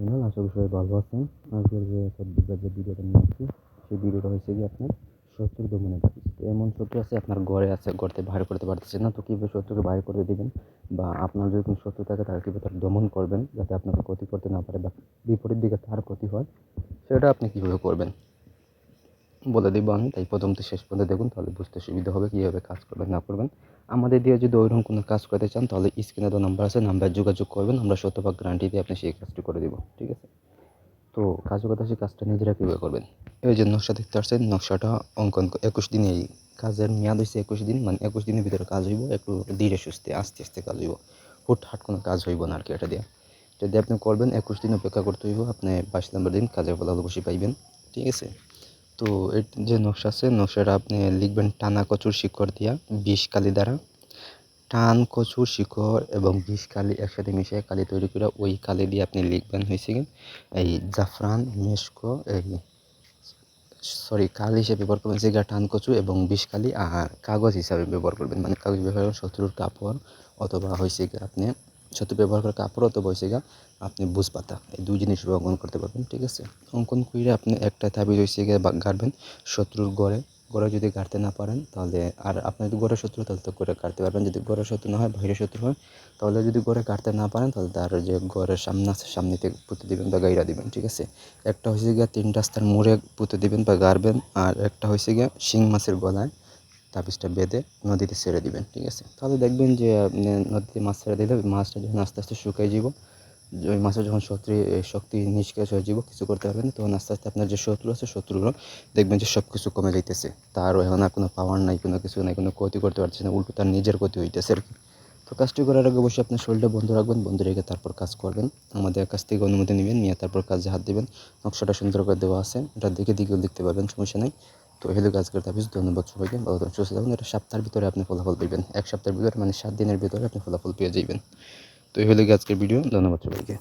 Channel আশা করি সবাই ভালো আছেন আজকের যে যে ভিডিওটা নিয়ে আসছি, সেই ভিডিওটা হচ্ছে কি আপনার? শত্রু দমনে এমন শত্রু আছে, আপনার ঘরে আছে, ঘরতে বাইরে করতে পারতেছে না, তো কীভাবে শত্রুকে বাইরে করে দেবেন? বা আপনার যদি কোনো শত্রু থাকে, তারা কীভাবে তার দমন করবেন, যাতে আপনাকে ক্ষতি করতে না পারে বা বিপরীত দিকে তার ক্ষতি হয়? সেটা আপনি কীভাবে করবেন? বলে দিব আমি। তাই প্রথম তো শেষ পর্যন্ত দেখুন, তাহলে বুঝতে সুবিধা হবে কীভাবে কাজ করবেন, না করবেন। আমাদের দিয়ে যদি ওইরকম কোনো কাজ করতে চান, তাহলে স্ক্রিনে তো নাম্বার আছে নাম্বারে যোগাযোগ করবেন, আমরা শতভাগ গ্যারান্টি দিয়ে আপনি সেই কাজটি করে দেবো, ঠিক আছে? তো কাজের কথা সেই কাজটা নিজেরা কীভাবে করবেন? এই যে নকশা দেখতে পাচ্ছেন, নকশাটা অঙ্কন একুশ দিনে এই কাজের মেয়াদ হয়েছে একুশ দিন মানে একুশ দিনের ভিতরে কাজ হইব, একটু ধীরে সুস্থে, আস্তে আস্তে কাজ হইব। হুটহাট কোনো কাজ হইব না আর কি এটা দিয়ে। যদি আপনি করবেন, একুশ দিন অপেক্ষা করতে হইব, আপনি বাইশ নম্বর দিন কাজের ফলাফল অবশ্যই পাইবেন, ঠিক আছে? তো এর যে নকশা আছে, নকশাটা আপনি লিখবেন টানা কচুর শিকড় দিয়া, বিষ কালি দ্বারা। টান, কচুর শিকড় এবং বিষ কালি একসাথে মিশিয়ে কালি তৈরি করে ওই কালি দিয়ে আপনি লিখবেন হয়েছে এই জাফরান, মেশকো, এই সরি, কালি হিসেবে ব্যবহার করবেন যেটা টান, কচু এবং বিষ কালি আর কাগজ হিসাবে ব্যবহার করবেন। মানে কাগজ ব্যবহার করবেন শত্রুর কাপড় অথবা হয়েছে আপনি শত্রু ব্যবহার করে কাপড় অথবা হয়েছে আপনি বুঝ পাতা এই দুই জিনিস অঙ্কন করতে পারবেন, ঠিক আছে? অঙ্কন করে আপনি একটা তাবিজ হয়েছে গিয়ে গাড়বেন শত্রুর গড়ে। গড়ে যদি গাড়তে না পারেন তাহলে আর আপনার যদি গড়ে শত্রু, তাহলে তো করে কাটতে পারবেন। যদি গড়ে শত্রু না হয় বাইরে শত্রু হয়, তাহলে যদি গড়ে কাটতে না পারেন, তাহলে তার যে গড়ের সামনে আছে, সামনেতে পুঁতে দিবেন বা গাইরা দিবেন, ঠিক আছে? একটা হয়েছে গিয়ে তিন রাস্তার মোড়ে পুঁতে দিবেন বা গাড়বেন, আর একটা হয়েছে গিয়ে শিং মাছের গলায় তাবিজটা বেঁধে নদীতে ছেড়ে দিবেন ঠিক আছে? তাহলে দেখবেন যে নদীতে মাছ ছেড়ে দিলে মাছটা যখন আস্তে আস্তে শুকিয়ে যাব ওই মাছের যখন শক্তি শক্তি নিষ্কাশ হয়ে যাব কিছু করতে পারবেন না, তখন আস্তে আস্তে আপনার যে শত্রু আছে শত্রুগুলো দেখবেন যে সব কিছু কমে যাইতেছে। তার এখন আর কোনো পাওয়ার নাই কোনো কিছু নাই কোনো ক্ষতি করতে পারছে না উল্টো তার নিজের ক্ষতি হইতেছে আর কি। তো কাজটি করার আগে অবশ্যই আপনার শরীরটা বন্ধ রাখবেন বন্ধ রেখে তারপর কাজ করবেন। আমাদের কাছ থেকে অনুমতি নেবেন নিয়ে তারপর কাজে হাত দেবেন। নকশাটা সুন্দর করে দেওয়া আছে এটা দেখে দিকেও দেখতে পাবেন সমস্যা নেই। তো হেলো কাজ করতে হবে ধন্যবাদ সবাইকে, ভালো থাকুন সুস্থ থাকুন এটা সপ্তাহের ভিতরে আপনি ফলাফল পাবেন এক সপ্তাহের ভিতরে মানে সাত দিনের ভিতরে আপনি ফলাফল পেয়ে যাবেন তো এই হলো আজকের ভিডিও ধন্যবাদ সবাইকে।